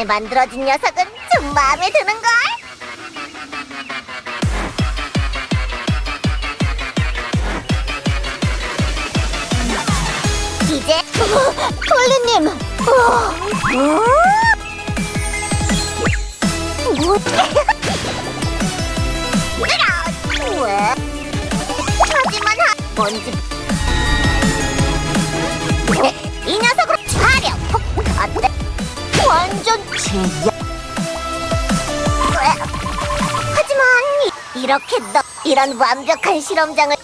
이번에 만들어진 녀석은 좀 마음에 드는걸? 이제 폴리님 뭐? 왜? 하지만 하... 뭔지 이 어때? 완전 제야. 하지만 이, 이렇게 너 이런 완벽한 실험장을.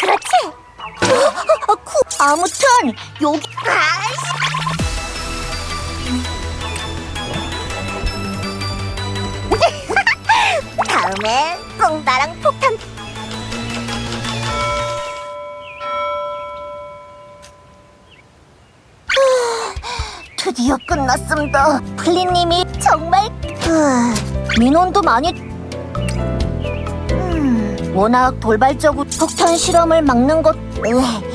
그렇지? 어, 어, 구, 아무튼 여기 아이씨. 다음에 꼭 나랑 폭탄 드디어 끝났습니다. 플리님이 정말 아, 민원도 많이 음, 워낙 돌발적으로 폭탄 실험을 막는 것 으.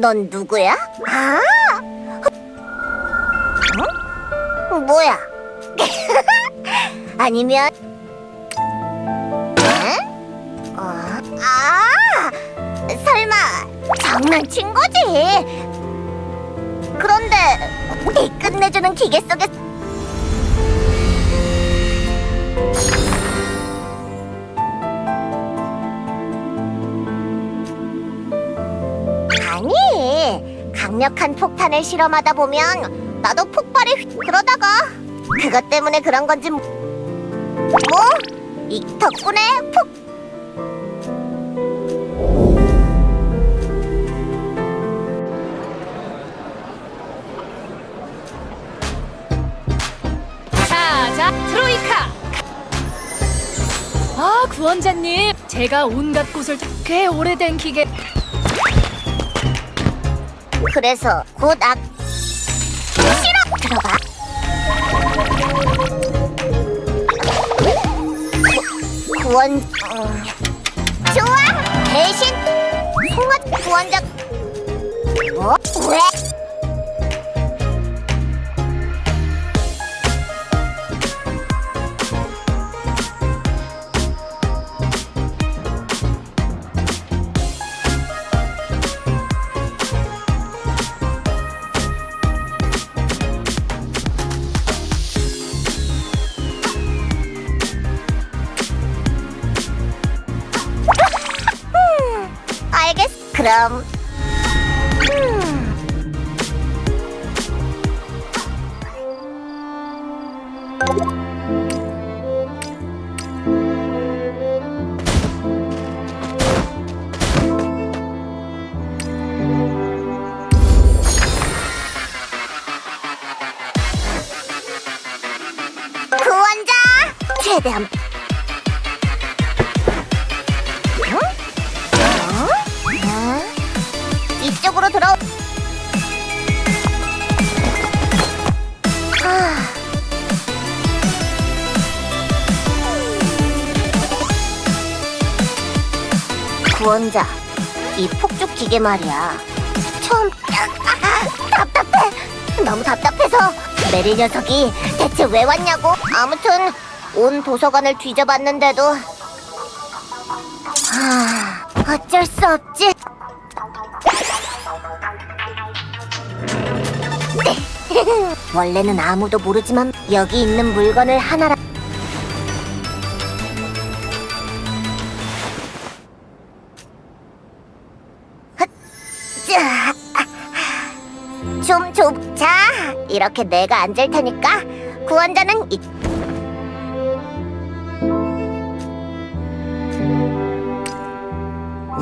넌 누구야? 아! 어? 뭐야? 아니면 에? 어? 아! 설마 장난친 거지? 그런데 이 끝내주는 기계 속에 강력한 폭탄을 실험하다 보면 나도 폭발이 휙 그러다가 그것 때문에 그런 건지 뭐? 이 덕분에 폭 자, 자, 트로이카! 아, 구원자님, 제가 온갖 곳을 다- 꽤 오래된 기계. 그래서 곧 악... 싫어! 들어가 구- 구원... 음, 좋아! 대신 송아 구원자... 그럼. 구원자 최대한 이쪽으로 들어. 아. 구원자, 이 폭죽 기계 말이야. 처음 아, 답답해. 너무 답답해서 메리 녀석이 대체 왜 왔냐고. 아무튼 온 도서관을 뒤져봤는데도 아, 어쩔 수 없지. 원래는 아무도 모르지만 여기 있는 물건을 하나라. 좀 좁자. 이렇게 내가 앉을 테니까 구원자는 이.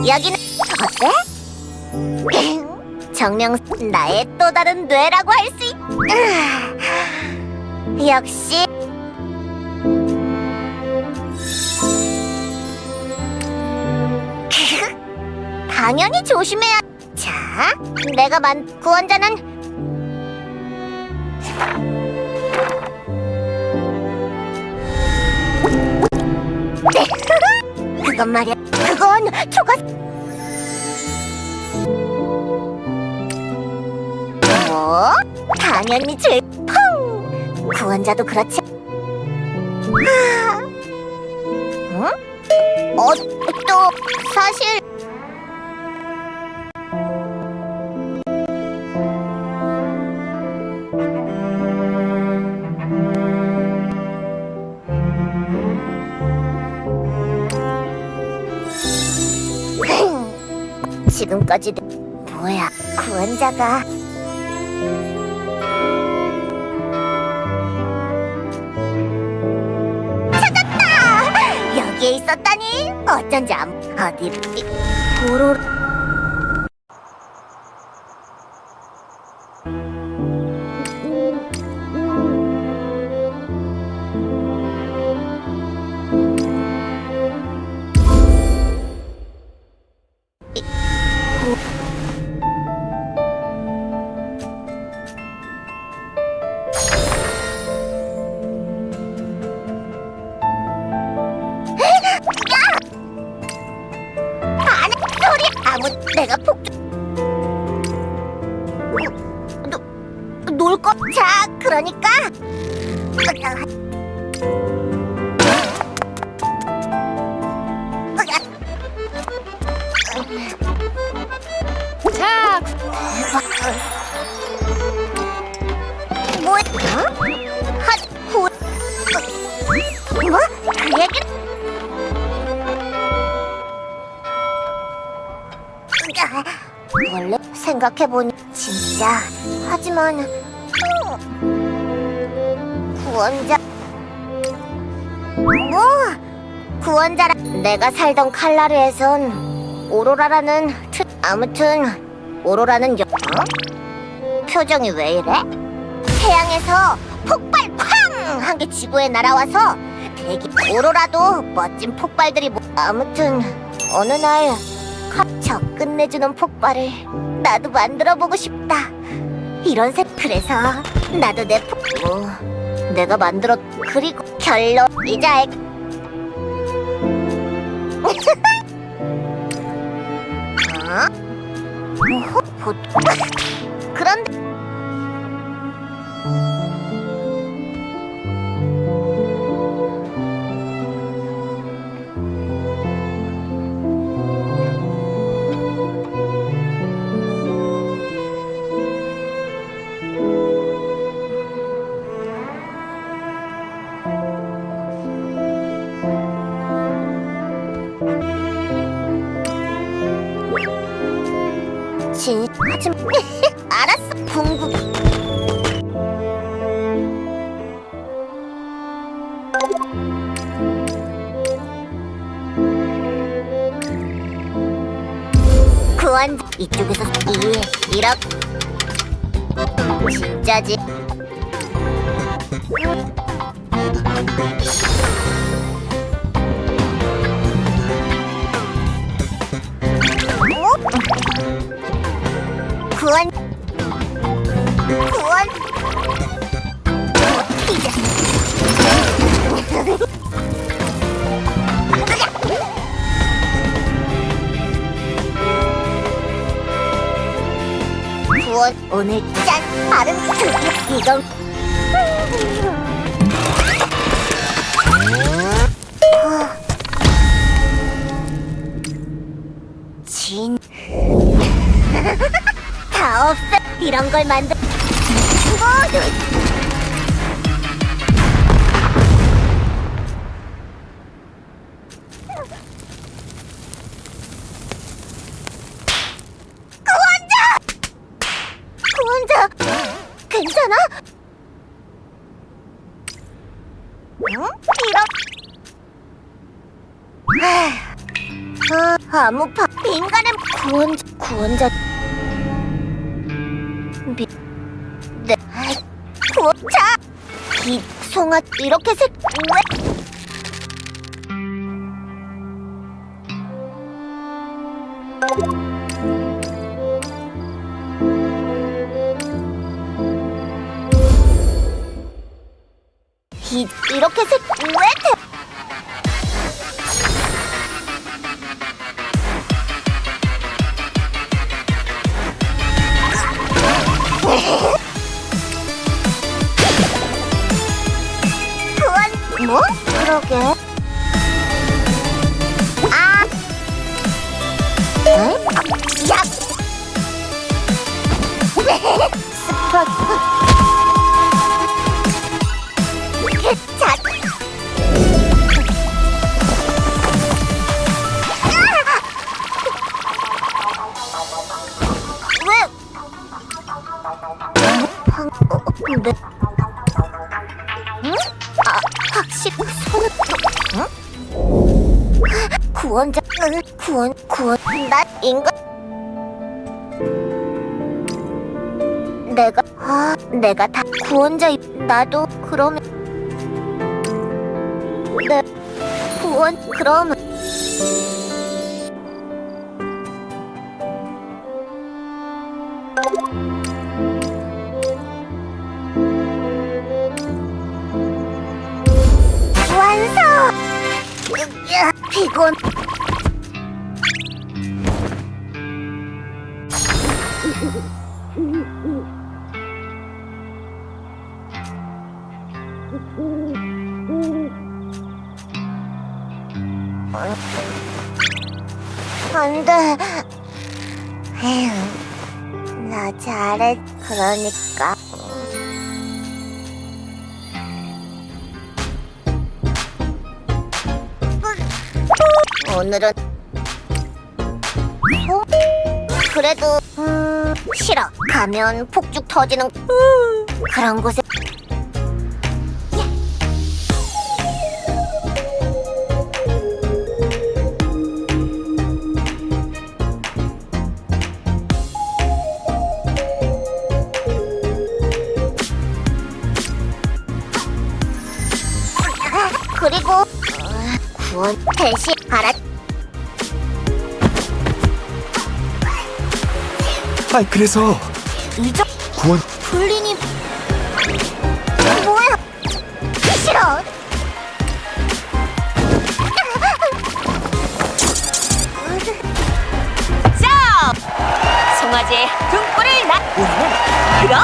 여기는 어때? 정령 나의 또 다른 뇌라고 할 수 있. 아, 역시 당연히 조심해야. 자, 내가 만 구원자는 그건 말이야. 그건 초가. 뭐? 당연히 제 펑. 구원자도 그렇지. 아. 응? 어, 또 사실 지금까지 뭐야 구원자가 찾았다! 여기에 있었다니 어쩐지 안 어디 보로 자 그러니까 자, 뭐? 어? 핫 호. 뭐? 그 얘기? 아, 원래 생각해보니 진짜 하지만 어, 구원자 뭐 구원자라 내가 살던 칼라르에선 오로라라는 트 아무튼 오로라는 여 어? 표정이 왜 이래? 태양에서 폭발 쾅! 한 게 지구에 날아와서 대기 오로라도 멋진 폭발들이 뭐... 아무튼 어느 날저 끝내주는 폭발을 나도 만들어보고 싶다. 이런 색 그래서 나도 내 폭... 뭐, 내가 만들었... 그리고 결론 이제 알... 어? 뭐, 보... 그런데 진 하지만 알았어. 궁금 구원 이쪽에서 이 이렇게 진짜지 오늘 짠! 발음 드디어 이건 진. 다 없어. 이런 걸 만들. 모두 혼자 괜찮아? 응? 이런 아, 어, 아무 파 인간의 구원 구원자 미, 네 구원자 이 송아 이렇게 색 왜? 음. 이 이렇게 색 왜 대... 그건 뭐? 그러게. 아. 응? 야. 스프 어, 네. 응? 아, 확실히 손을 또, 응? 구원자, 응, 구원, 구원, 나 인간. 내가, 아, 내가 다 구원자, 나도 그러면, 내 구원, 그러면. 으, 피곤. 안 돼. 에휴, 나 잘해. 그러니까. 오늘은 어? 그래도 음 싫어 가면 폭죽 터지는 그런 곳에 그리고 어, 구원 대신 알았 아 그래서 이적 구원. 불린이 뭐야? 싫어. 자! 송아지의 등불을 나 그럼